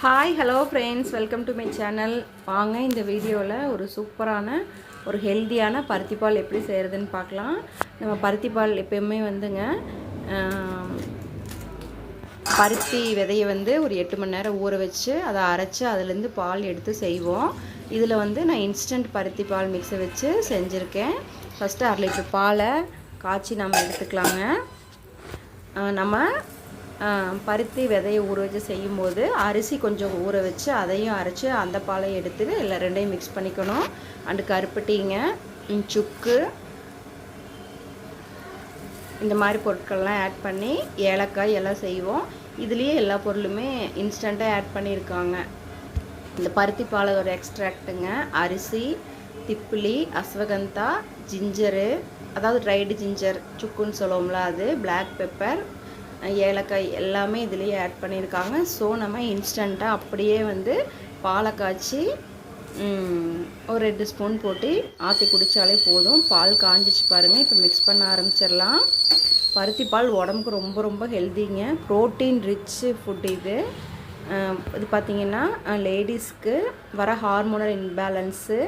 Hi hello friends welcome to my channel வாங்க இந்த வீடியோவில் ஒரு சூப்பரான ஒரு ஹெல்த்தியான பருத்திப்பால் எப்படி செய்கிறதுன்னு பார்க்கலாம். நம்ம பருத்திப்பால் எப்பயுமே வந்துங்க பருத்தி விதையை வந்து ஒரு எட்டு மணி நேரம் ஊற வச்சு அதை அரைச்சி அதுலேருந்து பால் எடுத்து செய்வோம். இதில் வந்து நான் இன்ஸ்டன்ட் பருத்தி பால் மிக்ஸை வச்சு செஞ்சுருக்கேன். ஃபஸ்ட்டு அரை லிட்டர் பாலை காய்ச்சி நம்ம எடுத்துக்கலாங்க. நம்ம பருத்தி விதையை ஊற வச்சு செய்யும்போது அரிசி கொஞ்சம் ஊற வச்சு அதையும் அரைச்சி அந்த பாலை எடுத்து இல்லை ரெண்டையும் மிக்ஸ் பண்ணிக்கணும். அண்டு கருப்பட்டிங்க சுக்கு இந்த மாதிரி பொருட்கள்லாம் ஆட் பண்ணி ஏலக்காய் எல்லாம் செய்வோம். இதுலேயே எல்லா பொருளுமே இன்ஸ்டண்ட்டாக ஆட் பண்ணியிருக்காங்க இந்த பருத்தி பாலோட எக்ஸ்ட்ராக்ட்டுங்க அரிசி திப்பிலி அஸ்வகந்தா ஜிஞ்சரு அதாவது ட்ரைடு ஜிஞ்சர் சுக்குன்னு சொல்லுவோம்ல அது பிளாக் பெப்பர் ஏலக்காய் எல்லாமே இதுலேயே ஆட் பண்ணியிருக்காங்க. ஸோ நம்ம இன்ஸ்டண்ட்டாக அப்படியே வந்து பாலை காய்ச்சி ஒரு ரெண்டு ஸ்பூன் போட்டு ஆற்றி குடித்தாலே போதும். பால் காஞ்சிச்சு பாருங்கள் இப்போ மிக்ஸ் பண்ண ஆரம்பிச்சிடலாம். பருத்தி பால் உடம்புக்கு ரொம்ப ரொம்ப ஹெல்த்திங்க ப்ரோட்டீன் ரிச்சு ஃபுட் இது. இது பார்த்திங்கன்னா லேடிஸ்க்கு வர ஹார்மோனல் இன்பேலன்ஸு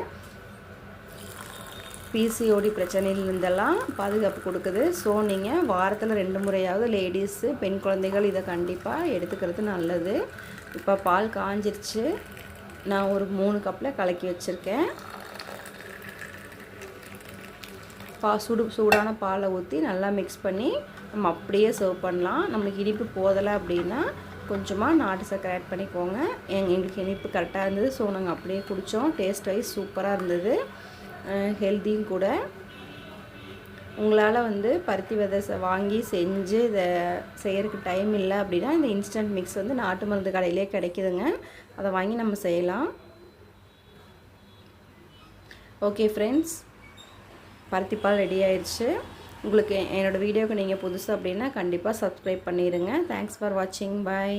பிசிஓடி பிரச்சனையிலிருந்தெல்லாம் பாதுகாப்பு கொடுக்குது. ஸோ நீங்கள் வாரத்தில் ரெண்டு முறையாவது லேடிஸு பெண் குழந்தைகள் இதை கண்டிப்பாக எடுத்துக்கிறது நல்லது. இப்போ பால் காஞ்சிருச்சு. நான் ஒரு மூணு கப்பில் கலக்கி வச்சுருக்கேன். பா சுடு சூடான பாலை ஊற்றி நல்லா மிக்ஸ் பண்ணி நம்ம அப்படியே சர்வ் பண்ணலாம். நம்மளுக்கு இனிப்பு போதலை அப்படின்னா கொஞ்சமாக நாட்டு சக்கரை ஆட் பண்ணிக்கோங்க. எங் எங்களுக்கு இனிப்பு கரெக்டாக இருந்தது. ஸோ நாங்கள் அப்படியே குடித்தோம் டேஸ்ட் வைஸ் சூப்பராக இருந்தது. ஹெல்த்தியும் கூட. உங்களால் வந்து பருத்தி விதை வாங்கி செஞ்சு இதை செய்கிறதுக்கு டைம் இல்லை அப்படின்னா இந்த இன்ஸ்டன்ட் மிக்ஸ் வந்து நாட்டு மருந்து கடையிலே கிடைக்குதுங்க. அதை வாங்கி நம்ம செய்யலாம். ஓகே ஃப்ரெண்ட்ஸ் பருத்திப்பால் ரெடி ஆயிடுச்சு உங்களுக்கு என்னோடய வீடியோவுக்கு நீங்கள் புதுசு அப்படின்னா கண்டிப்பாக சப்ஸ்கிரைப் பண்ணிடுங்க தேங்க்ஸ் ஃபார் வாட்சிங் பை